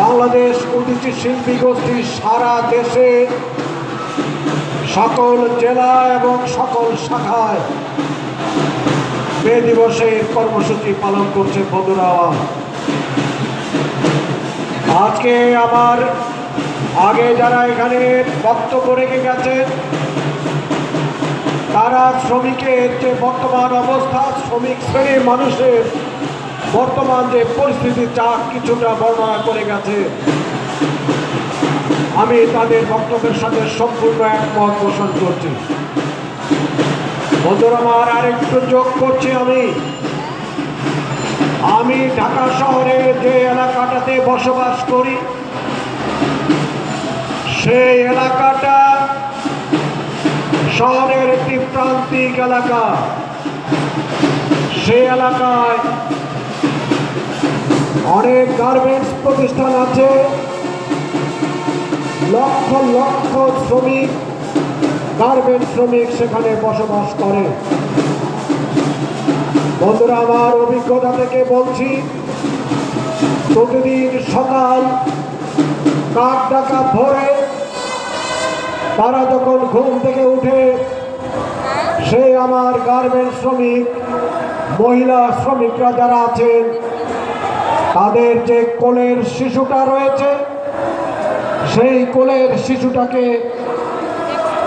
বাংলাদেশ উদীচী শিল্পী গোষ্ঠী সারা দেশে, সকল জেলা এবং সকল শাখায় মে দিবসে কর্মসূচি পালন করছে বন্ধুরা। আজকে আমার আগে যারা এখানে বক্তব্য রেখে গেছেন, তারা শ্রমিকের যে বর্তমান অবস্থা, শ্রমিক শ্রেণির মানুষের বর্তমান যে পরিস্থিতি চা কিছুটা বর্ণনা করে গেছে, আমি তাদের বক্তব্যের সাথে সম্পূর্ণ একমত পোষণ করছি। বন্ধুরা আমার আরেকটু যোগ করছি আমি। আমি ঢাকা শহরে যে এলাকাটাতে বসবাস করি, সেই এলাকাটা শহরের একটি প্রান্তিক এলাকা। সেই এলাকায় অনেক গার্মেন্টস প্রতিষ্ঠান আছে। লক্ষ লক্ষ শ্রমিক গার্মেন্টস শ্রমিক সেখানে বসবাস করে। বন্ধুরা, আমার অভিজ্ঞতা থেকে বলছি, প্রতিদিন সকাল কাক ডাকা ভোরে তারা যখন ঘুম থেকে উঠে, সে আমার গার্মেন্টস শ্রমিক, মহিলা শ্রমিকরা যারা আছেন তাদের যে কোলের শিশুটা রয়েছে, সেই কোলের শিশুটাকে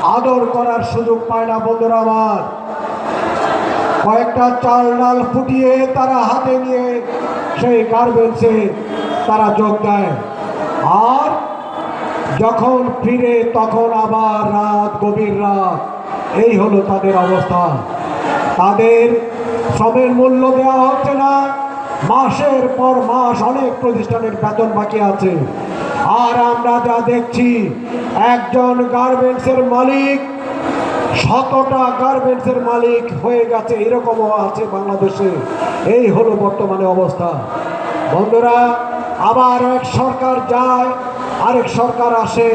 আদর করার সুযোগ পায় না বন্ধুরা আমার। কয়েকটা চাল ডাল ফুটিয়ে তারা হাতে নিয়ে সেই গার্মেন্টসে তারা যোগ দেয়। আর যখন ফিরে তখন আবার রাত, গভীর রাত। এই হলো তাদের অবস্থা। তাদের শ্রমের মূল্য দেওয়া হচ্ছে না। মাসের পর মাস অনেক প্রতিষ্ঠানের বেতন বাকি আছে। আর আমরা যা দেখছি, একজন গার্মেন্টসের মালিক, শতটা গার্মেন্টসের মালিক হয়ে গেছে, এরকমও আছে বাংলাদেশে। এই হলো বর্তমানে অবস্থা। বন্ধুরা, আবার এক সরকার যায়, আরেক সরকার আসে।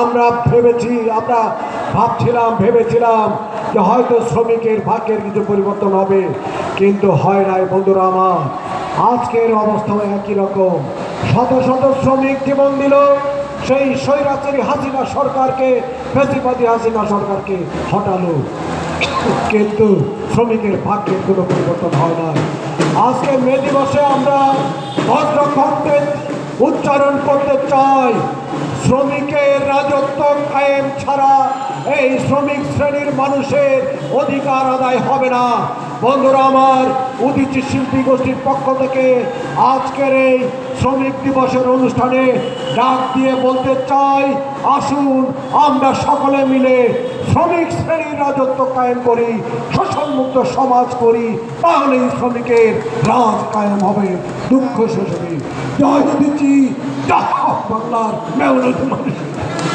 আমরা ভেবেছি, আমরা ভাবছিলাম, ভেবেছিলাম যে হয়তো শ্রমিকের ভাগ্যের কিছু পরিবর্তন হবে। কিন্তু হয় নাই বন্ধুরা আমার। আজকের অবস্থাও একই রকম। শত শত শ্রমিক জীবন দিল সেই স্বৈরাচারী হাসিনা সরকারকে ফেসিবাদী হাসিনা সরকারকে হটালো। কিন্তু শ্রমিকের ভাগ্যের কোনো পরিবর্তন হয় না আজকে মে দিবসে আমরা ভদ্রকণ্ঠে উচ্চারণ করতে চাই। শ্রমিকের রাজত্ব কায়েম ছাড়া এই শ্রমিক শ্রেণির মানুষের অধিকার আদায় হবে না। বন্ধুরা, আমার উদিচি শিল্পী গোষ্ঠীর পক্ষ থেকে আজকের এই শ্রমিক দিবসের অনুষ্ঠানে ডাক দিয়ে বলতে চাই, আসুন আমরা সকলে মিলে শ্রমিক শ্রেণির রাজত্ব কায়েম করি, শোষণমুক্ত সমাজ করি, তাহলেই শ্রমিকের রাজ কায়েম হবে। দুঃখ শোষণী জয় জয় বাংলার মেয়নত